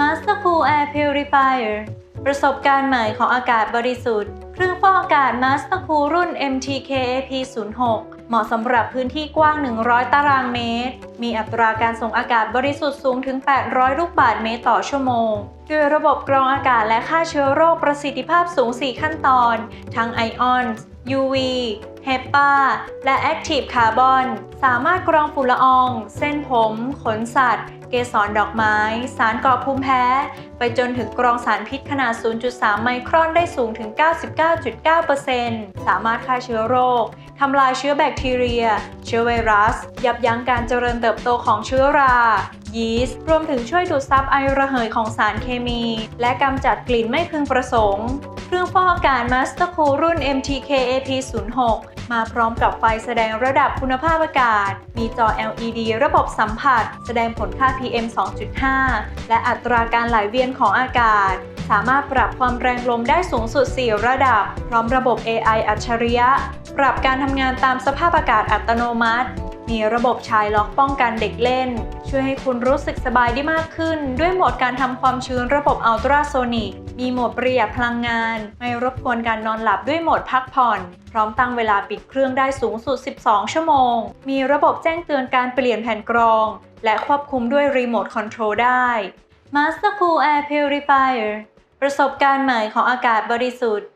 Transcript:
Master Cool Air Purifier ประสบการณ์ใหม่ของอากาศบริสุทธิ์ เครื่องฟอกอากาศ Master Cool รุ่น MTK AP06 เหมาะสำหรับพื้นที่กว้าง 100 ตารางเมตรมีอัตราการส่งอากาศบริสุทธิ์สูงถึง 800 ลูกบาศก์เมตรต่อชั่วโมง ด้วยระบบกรองอากาศและฆ่าเชื้อโรคประสิทธิภาพสูง 4 ขั้นตอน ทั้ง Ion UV HEPA และ Active Carbon สามารถกรองฝุ่นละออง เส้นผม ขนสัตว์ เกสรดอกไม้ สารก่อภูมิแพ้ ไปจนถึงกรองสารพิษขนาด 0.3 ไมครอนได้สูงถึง 99.9%สามารถฆ่าเชื้อโรค ทำลายเชื้อแบคทีเรีย เชื้อไวรัส ยับยั้งการเจริญเตเติบโตของเชื้อรา ยีสต์รวมถึงช่วยดูดซับไอระเหยของสารเคมี และกำจัดกลิ่นไม่พึงประสงค์ เครื่องฟอกอากาศ Master Cool รุ่น MTK AP06 มาพร้อมกับไฟแสดงระดับคุณภาพอากาศ มีจอ LED ระบบสัมผัส แสดงผลค่า PM 2.5 และอัตราการไหลเวียนของอากาศ สามารถปรับความแรงลมได้สูงสุด 4 ระดับ พร้อมระบบ AI อัจฉริยะ ปรับการทำงานตามสภาพอากาศอัตโนมัติ มีระบบชายล็อกป้องกันเด็กเล่น ช่วยให้คุณรู้สึกสบายได้มากขึ้น ด้วยโหมดการทำความชื้นระบบอัลตราโซนิกมีโหมดประหยัดพลังงาน ไม่รบกวนการนอนหลับด้วยโหมดพักผ่อน พร้อมตั้งเวลาปิดเครื่องได้สูงสุด 12 ชั่วโมง มีระบบแจ้งเตือนการเปลี่ยนแผ่นกรอง และควบคุมด้วยรีโมทคอนโทรลได้ Master Cool Air Purifier ประสบการณ์ใหม่ของอากาศบริสุทธิ์